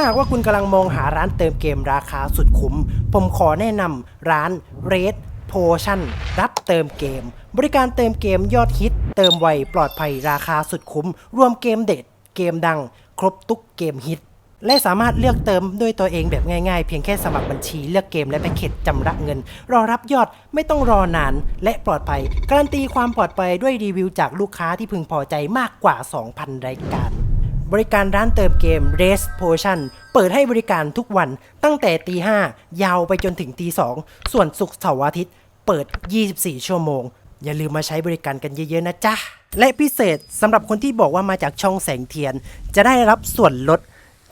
าหากว่าคุณกำลังมองหาร้านเติมเกมราคาสุดคุ้ม ผมขอแนะนำร้าน Red Potion รับเติมเกม บริการเติมเกมยอดฮิต เติมไวปลอดภัยราคาสุดคุ้ม รวมเกมเด็ด เกมดัง ครบทุกเกมฮิต และสามารถเลือกเติมด้วยตัวเองแบบง่ายๆ เพียงแค่สมัครบัญชีเลือกเกมและแพ็กเกจจำระเงิน รอรับยอดไม่ต้องรอนาน และปลอดภัย การันตีความปลอดภัยด้วยรีวิวจากลูกค้าที่พึงพอใจมากกว่า 2,000 รายการ บริการร้านเติมเกม Race Potion เปิดให้บริการทุกวันตั้งแต่ตี5ยาวไปจนถึงตี2ส่วนศุกร์เสาร์อาทิตย์ เปิด 24 ชั่วโมง อย่าลืมมาใช้บริการกันเยอะๆนะจ๊ะ และพิเศษสำหรับคนที่บอกว่ามาจากช่องแสงเทียน จะได้รับส่วนลด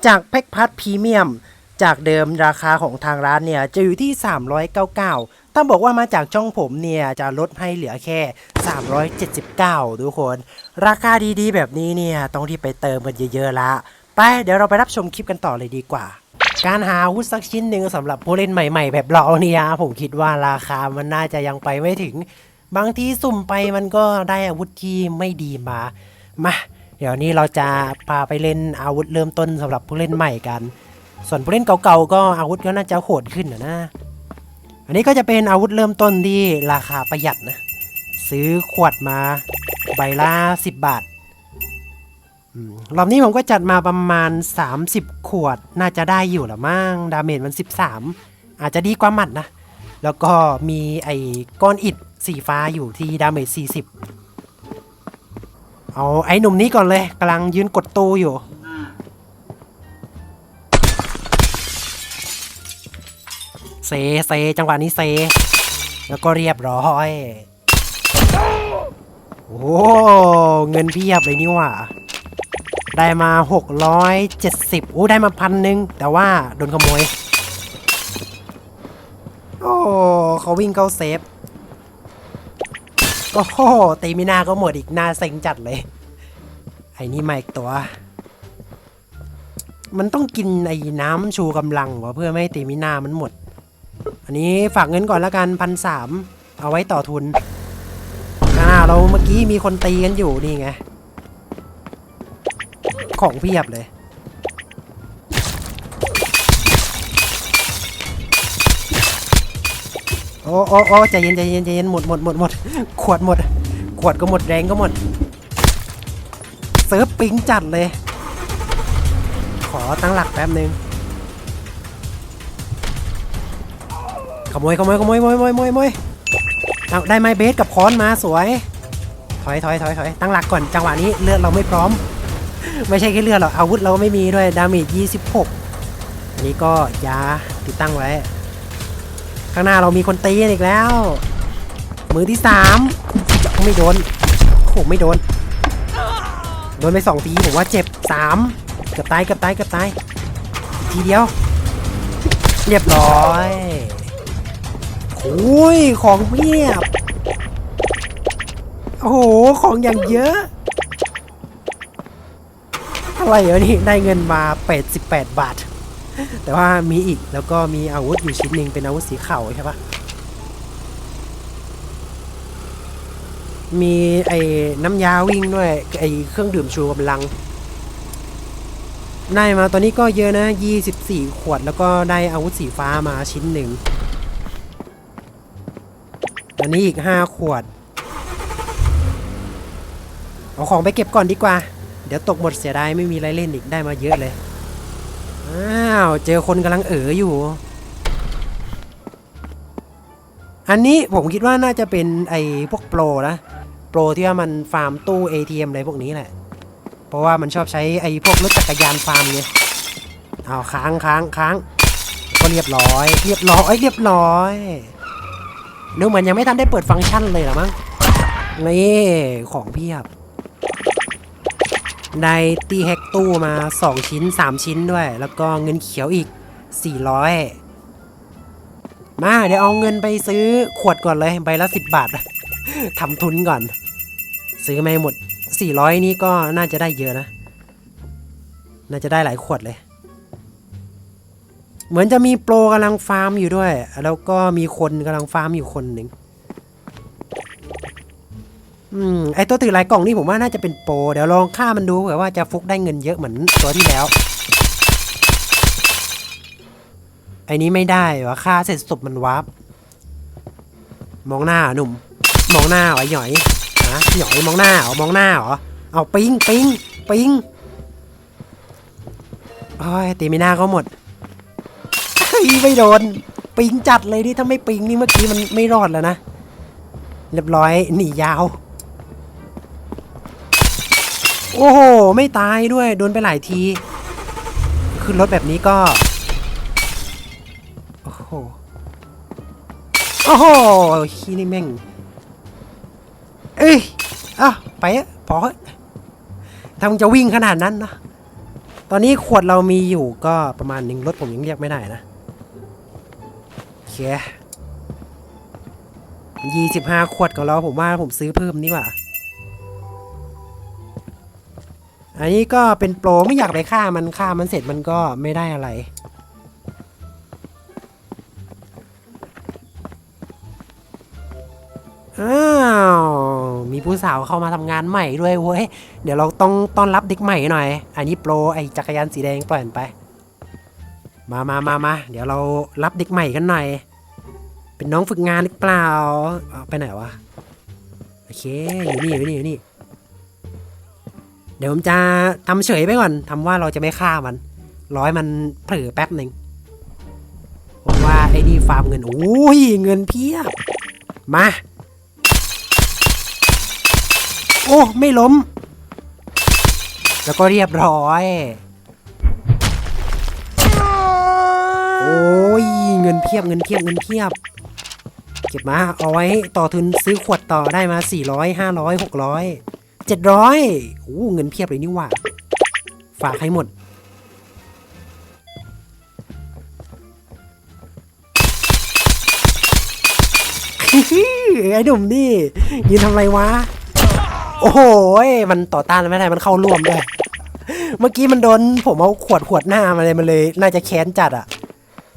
จากแพ็กพาร์ทพรีเมียม จากเดิมราคาของทางร้านเนี่ยจะอยู่ที่ 399ถ้าบอกว่ามาจากช่องผมเนี่ยจะลดให้เหลือแค่ 379 ทุกคน ราคาดีๆ แบบนี้เนี่ยต้องที่ไปเติมกันเยอะๆละ ไปเดี๋ยวเราไปรับชมคลิปกันต่อเลยดีกว่าการหาอาวุธสักชิ้นหนึ่งสำหรับผู้เล่นใหม่ๆ แบบเราเนี่ยผมคิดว่าราคามันน่าจะยังไปไม่ถึง บางทีสุ่มไปมันก็ได้อาวุธที่ไม่ดีมามาเดี๋ยวนี้เราจะพาไปเล่นอาวุธเริ่มต้นสำหรับผู้เล่นใหม่กัน ส่วนผู้เล่นเก่าๆก็อาวุธก็น่าจะโหดขึ้นนะนะ อันนี้ก็จะเป็นอาวุธเริ่มต้นที่ราคาประหยัดนะ ซื้อขวดมาใบละ10 บาทรอบนี้ผมก็จัดมาประมาณ 30 ขวดน่าจะได้อยู่ละมั้งดาเมจมัน 13 อาจจะดีกว่าหมัดนะ แล้วก็มีไอ้ก้อนอิฐสีฟ้าอยู่ที่ดาเมจ40 เอาไอ้หนุ่มนี้ก่อนเลยกำลังยืนกดตู้อยู่ เซเซจังหวะนี้เซ แล้วก็เรียบร้อย โอ้โหเงินเพียบเลยนี่ว่า ได้มา 670โอ้ได้มาพันหนึ่งแต่ว่าโดนขโมย โอ้เขาวิ่งเข้าเซฟโอ้โหตีมินาก็หมดอีกหน้าเซ็งจัดเลย ไอ้นี่มาอีกตัว มันต้องกินไอ้น้ำชูกำลังวะเพื่อไม่ให้ตีมินามันหมด อันนี้ฝากเงินก่อนล้วกันพันสามเอาไว้ต่อทุนอ่าเราเมื่อกี้มีคนตีกันอยู่นี่ไง ของเพียบเลย โอ้โอ้โอ้ใจเย็นใจเย็นใจเย็นหมดหมดหมดหมดขวดหมด ขวดก็หมดแรงก็หมด เซิร์ฟปิงจัดเลย ขอตั้งหลักแป๊บนึง โมยขโมยขโมยขโมยขโมยขโมยขโมยเอาได้ไม้เบสกับค้อนมาสวย ถอยถอยถอยถอยตั้งหลักก่อนจังหวะนี้เลือดเราไม่พร้อม ไม่ใช่แค่เลือดหรอกอาวุธเราก็ไม่มีด้วยดาเมจ26 อันนี้ก็ยาติดตั้งไว้ ข้างหน้าเรามีคนตีอีกแล้ว มือที่สามจะไม่โดนโอ้ไม่โดน โดนไปสองทีผมว่าเจ็บสามเกือบตายเกือบตายเกือบตายทีเดียว เรียบร้อย โอ้ยของเพียบ โอ้โห ของอย่างเยอะ อะไรเหรอนี่ ได้เงินมา 88 บาท แต่ว่ามีอีกแล้วก็มีอาวุธอยู่ชิ้นหนึ่งเป็นอาวุธสีขาวใช่ปะมีไอ้น้ำยาวิ่งด้วย ไอ้เครื่องดื่มชูกำลัง ได้มาตอนนี้ก็เยอะนะ 24 ขวดแล้วก็ได้อาวุธสีฟ้ามาชิ้นหนึ่ง อันนี้อีก 5 ขวด เอาของไปเก็บก่อนดีกว่า เดี๋ยวตกหมดเสียดายไม่มีอะไรเล่นอีกได้มาเยอะเลย อ้าว เจอคนกำลังเอ๋ออยู่ อันนี้ผมคิดว่าน่าจะเป็นไอ้พวกโปรนะ โปรที่ว่ามันฟาร์มตู้ ATM อะไรพวกนี้แหละ เพราะว่ามันชอบใช้ไอ้พวกรถจักรยานฟาร์มไงเอาค้างค้างค้างก็เรียบร้อย เรียบร้อยเรียบร้อย นึกเหมือนยังไม่ทันได้เปิดฟังก์ชันเลยหรอมั้งนี่ของเพียบ ได้ตีแฮกตู้มา 2 ชิ้น 3 ชิ้นด้วย แล้วก็เงินเขียวอีก 400 มาเดี๋ยวเอาเงินไปซื้อขวดก่อนเลยใบละ 10 บาททำทุนก่อน ซื้อไม่หมด 400 นี่ก็น่าจะได้เยอะนะ น่าจะได้หลายขวดเลย เหมือนจะมีโปรกำลังฟาร์มอยู่ด้วย แล้วก็มีคนกำลังฟาร์มอยู่คนหนึ่งอืมไอตัวถือลายกล่องนี่ผมว่าน่าจะเป็นโปรเดี๋ยวลองฆ่ามันดูเผื่อว่าจะฟุกได้เงินเยอะเหมือนตัวที่แล้ว ไอนี้ไม่ได้วะฆ่าเสร็จศพมันวับมองหน้าหนุ่ม มองหน้าเหอหย่อยฮะหย่อยมองหน้าเหรอมองหน้าเหรอเอาปิงปิงปิงโอ้ยตีไม่น่าก็หมด ยไม่โดน ปิงจัดเลยดิถ้าไม่ปิงนี่เมื่อกี้มันไม่รอดแล้วนะ เรียบร้อยหนียาว โอ้โห ไม่ตายด้วย โดนไปหลายที ขึ้นรถแบบนี้ก็ โอ้โห โอ้โหขี้นี่แม่ง เอ้ยอะไปอะพอเถอะถ้ามจะวิ่งขนาดนั้นนะตอนนี้ขวดเรามีอยู่ก็ประมาณหนึ่งรถผมยังเรียกไม่ได้นะ เคยี่สิบห้าขวดก็แล้วผมว่าผมซื้อเพิ่มนี่ว่า อันนี้ก็เป็นโปรไม่อยากไปฆ่ามันฆ่ามันเสร็จมันก็ไม่ได้อะไร อ้าว มีผู้สาวเข้ามาทำงานใหม่ด้วยเว้ย เดี๋ยวเราต้องต้อนรับเด็กใหม่หน่อย อันนี้โปรไอจักรยานสีแดงปล่อยนไป มามามามาเดี๋ยวเรารับเด็กใหม่กันหน่อย เป็นน้องฝึกงานหรือเปล่าเอาไปไหนวะ โอเค อยู่นี่ อยู่นี่ อยู่นี่ เดี๋ยวผมจะทำเฉยไปก่อนทำว่าเราจะไม่ฆ่ามัน ร้อยมันเผลอแป๊บหนึ่งผมว่าไอ้นี่ฟาร์มเงิน โอ้ย เงินเพียบ มา โอ้ ไม่ล้ม แล้วก็เรียบร้อย โอ้ย เงินเพียบ เงินเพียบ เงินเพียบ เก็บมาเอาไว้ต่อทุนซื้อขวดต่อได้มา 400 500 600 700โอ้เงินเพียบเลยนี่หว่า ฝากให้หมด ไอ้หนุ่มนี่ยืนทำไรวะ โอ้โหมันต่อต้านไม่ได้มันเข้าร่วมด้วยเมื่อกี้มันโดนผมเอาขวดขวดหน้ามาเลยมันเลย น่าจะแค้นจัดอะ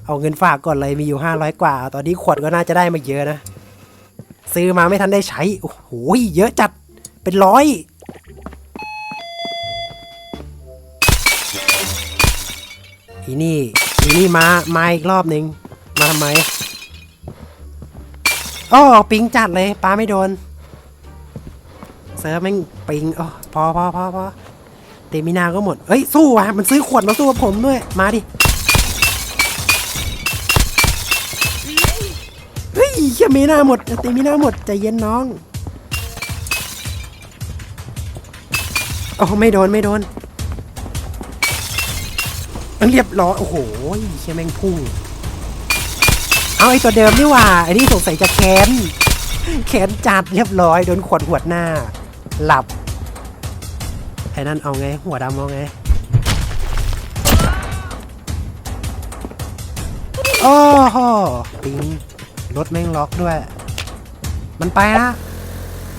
เอาเงินฝากก่อนเลยมีอยู่ห้าร้อยกว่า ตอนนี้ขวดก็น่าจะได้มาเยอะนะ ซื้อมาไม่ทันได้ใช้ โอ้โหเยอะจัดเป็นร้อยอีนี่อีนี่มา มาอีกรอบหนึ่งมาทำไมอ้อปิงจัดเลยปลาไม่โดน เซิร์ฟแม่งปิงอ๋อพอพอพอพอเตมินาก็หมดเฮ้ย สู้ว่ะมันซื้อขวดมาสู้กับผมด้วย มาดิ ฮ้ยเหี้าหมดเตมินาหมดใจเย็นน้องโอ้ไม่โดนไม่โดนมันเรียบร้อยโอ้โหเชี่ยแม่งพุ่งเอาไอตัวเดิมนี่ว่าไอ้นี่สงสัยจะแค้นแขนจัดเรียบร้อยโดนขวดหัวหน้า หลับไอ้นั่นเอาไง หัวดำเอาไง โอ้โหปิง รถแม่งล็อกด้วย มันไปละ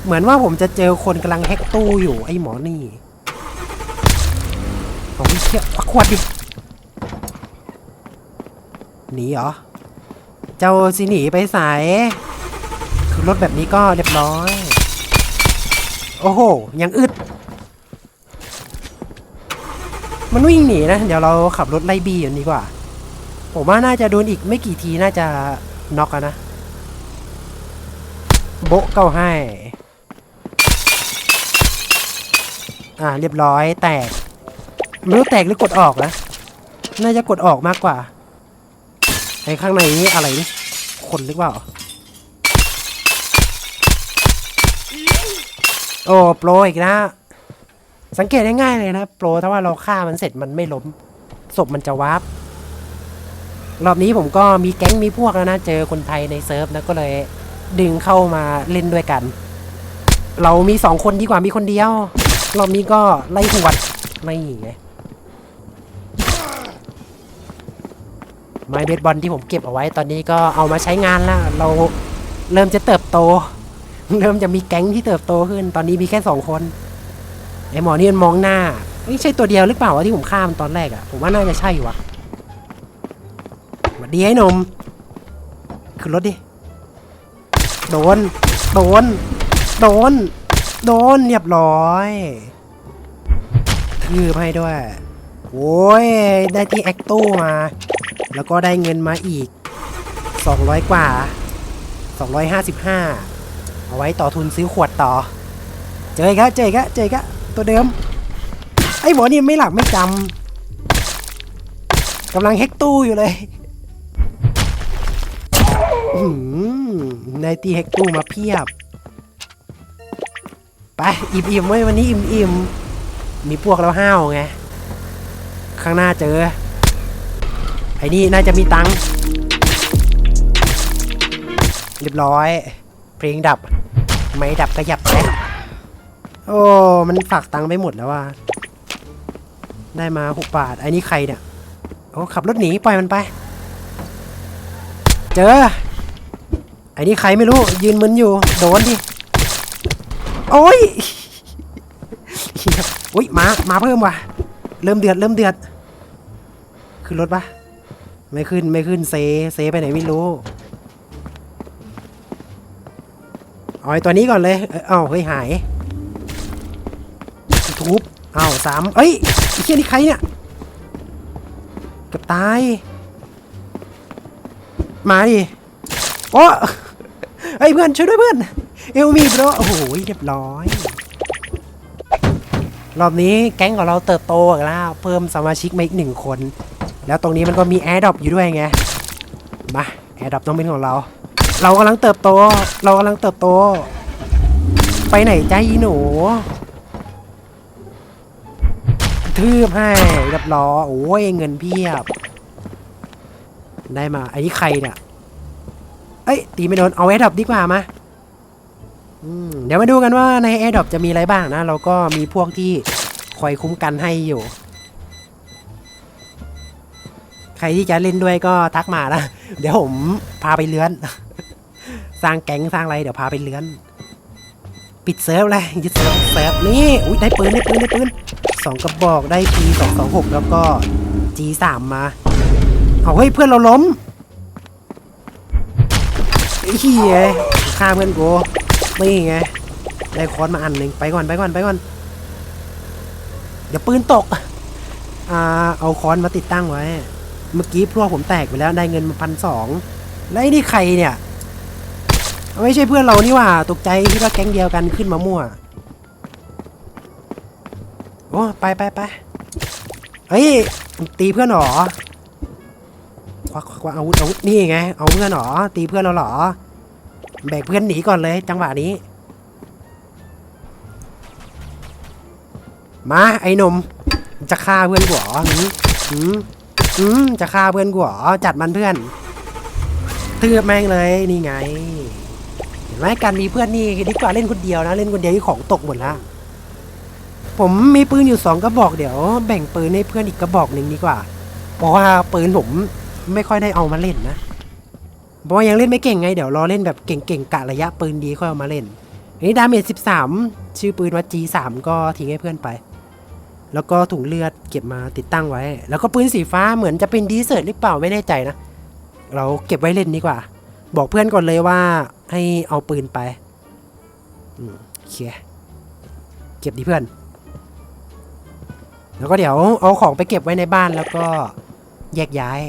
เหมือนว่าผมจะเจอคนกำลังแฮกตู้อยู่ไอ้หมอนี่โอ้ยเชี่ยขวดดิหนีเหรอ เจ้าสิหนีไปสายคือรถแบบนี้ก็เรียบร้อย โอ้โห ยังอึด มันวิ่งหนีนะ เดี๋ยวเราขับรถไล่บี้กันดีกว่า ผมว่าน่าจะโดนอีกไม่กี่ทีน่าจะ น็อกอะนะ โบะเก้าให้ อ่า เรียบร้อยแตกไม่รู้แตกหรือกดออกนะ น่าจะกดออกมากกว่า ไอ้ข้างในนี่อะไรนี่ คนหรือเปล่า โอ้โปรอีกนะ สังเกตได้ง่ายเลยนะ โปรถ้าว่าเราฆ่ามันเสร็จมันไม่ล้ม ศพมันจะวาร์ป รอบนี้ผมก็มีแก๊งมีพวกแล้วนะ เจอคนไทยในเซิร์ฟนะก็เลยดึงเข้ามาเล่นด้วยกัน เรามีสองคนดีกว่ามีคนเดียว รอบนี้ก็ไล่หวดไม่ไงไม้เบสบอลที่ผมเก็บเอาไว้ตอนนี้ก็เอามาใช้งานแล้ว เราเริ่มจะเติบโต เริ่มจะมีแก๊งที่เติบโตขึ้น ตอนนี้มีแค่สองคนไอหมอนี่มันมองหน้าไม่ใช่ตัวเดียวหรือเปล่าวะที่ผมฆ่ามันตอนแรกอะผมว่าน่าจะใช่วะ ดีไอ้หนมขึ้นรถดิ โดน โดน โดน โดนเรียบร้อยทืบให้ด้วย โอ้ย ได้ที่แอคตู้มา แล้วก็ได้เงินมาอีก 200 กว่า 255 เอาไว้ต่อทุนซื้อขวดต่อ เจออีกแล้วเจออีกแล้วเจออีกแล้วตัวเดิม ไอ้หมอนี่ไม่หลักไม่จำกำลังเฮกตู้อยู่เลย อื้อหือในตีเฮกตู้มาเพียบ ไป อิ่มๆไว้ยวันนี้อิ่มๆมีพวกเราห้าวไง ข้างหน้าเจอ ไอ้นี่น่าจะมีตังค์เรียบร้อย เพลงดับ ไม่ดับก็ยับแล้โอ้ มันฝากตังค์ไปหมดแล้วว่ะได้มาหกบาทไอ้นี่ใครเนี่ย โอ้ ขับรถหนี ปล่อยมันไป เจอ ไอ้นี่ใครไม่รู้ ยืนมึนอยู่ โดนดิ โอ้ยอุ้ยมา มาเพิ่มว่ะ เริ่มเดือด เริ่มเดือด ขึ้นรถปะไม่ขึ้น ไม่ขึ้น เซ เซไปไหนไม่รู้เอาไอตัวนี้ก่อนเลย เอ้าเฮ้ยหาย ทุบ เอ้าสามเอ้ยไอ้เชี่ยนี่ใครเนี่ยกับตาย มาดิ โอ้เฮ้ยเพื่อนช่วยด้วยเพื่อน เอลมีบรโอ้โหเรียบร้อย รอบนี้แก๊งของเราเติบโตอีกแล้ว เพิ่มสมาชิกมาอีกหนึ่งคน แล้วตรงนี้มันก็มีแอร์ดรอปอยู่ด้วยไง มาแอร์ดรอปต้องเป็นของเรา เรากำลังเติบโต เรากำลังเติบโต ไปไหนใจอีหนูทืบให้เรียบร้อยโอ้ยเงินเพียบ ได้มาไอ้นี่ใครเนี่ย เอ้ยตีไม่โดนเอาแอร์ดรอปดีกว่ามาเดี๋ยวมาดูกันว่าในแอร์ดรอปจะมีอะไรบ้างนะ เราก็มีพวกที่คอยคุ้มกันให้อยู่ ใครที่จะเล่นด้วยก็ทักมานะ เดี๋ยวผมพาไปเลื้อน สร้างแก๊งสร้างอะไรเดี๋ยวพาไปเลื้อน ปิดเซิร์ฟเลยยึดเซิร์ฟเซิร์ฟนี่อุ้ยได้ปืนได้ปืนได้ปืนสองกระบอกได้ P สองสองหกแล้วก็ G สามมาเอาเฮ้ยเพื่อนเราล้ม ไอ้เหี้ยฆ่าเพื่อนกูนี่ไงได้คอนมาอันหนึ่งไปก่อนไปก่อนไปก่อนเดี๋ยวปืนตกอ่าเอาคอนมาติดตั้งไว้ เมื่อกี้พวกผมแตกไปแล้วได้เงินมาพันสองแล้วไอ้นี่ใครเนี่ยไม่ใช่เพื่อนเรานี่ว่าตกใจคิดว่าแก๊งเดียวกันขึ้นมามั่วโอ้ไปไปไปเฮ้ยตีเพื่อนหรอควักควักอาวุธอาวุธนี่ไงเอาเพื่อนหรอตีเพื่อนเราหรอ แบกเพื่อนหนีก่อนเลยจังหวะนี้ มาไอ้หนม จะฆ่าเพื่อนกูเหรอหืมหืมหืมจะฆ่าเพื่อนกูเหรอจัดมันเพื่อนตืบแม่งเลยนี่ไง เห็นไหมการมีเพื่อนนี่ดีกว่าเล่นคนเดียวนะ เล่นคนเดียวที่ของตกหมดละผมมีปืนอยู่สองกระบอกเดี๋ยว แบ่งปืนให้เพื่อนอีกกระบอกหนึ่งดีกว่า เพราะว่าปืนผมไม่ค่อยได้เอามาเล่นนะ เพราะยังเล่นไม่เก่งไง เดี๋ยวรอเล่นแบบเก่งๆกะระยะปืนดีค่อยเอามาเล่นอันนี้ดาเมจสิบสามชื่อปืนว่า G3 ก็ทิ้งให้เพื่อนไป แล้วก็ถุงเลือดเก็บมาติดตั้งไว้ แล้วก็ปืนสีฟ้าเหมือนจะเป็นดีเซอร์หรือเปล่าไม่แน่ใจนะ เราเก็บไว้เล่นดีกว่า บอกเพื่อนก่อนเลยว่าให้เอาปืนไปอืมโอเคเก็บดีเพื่อน แล้วก็เดี๋ยวเอาของไปเก็บไว้ในบ้านแล้วก็แยกย้าย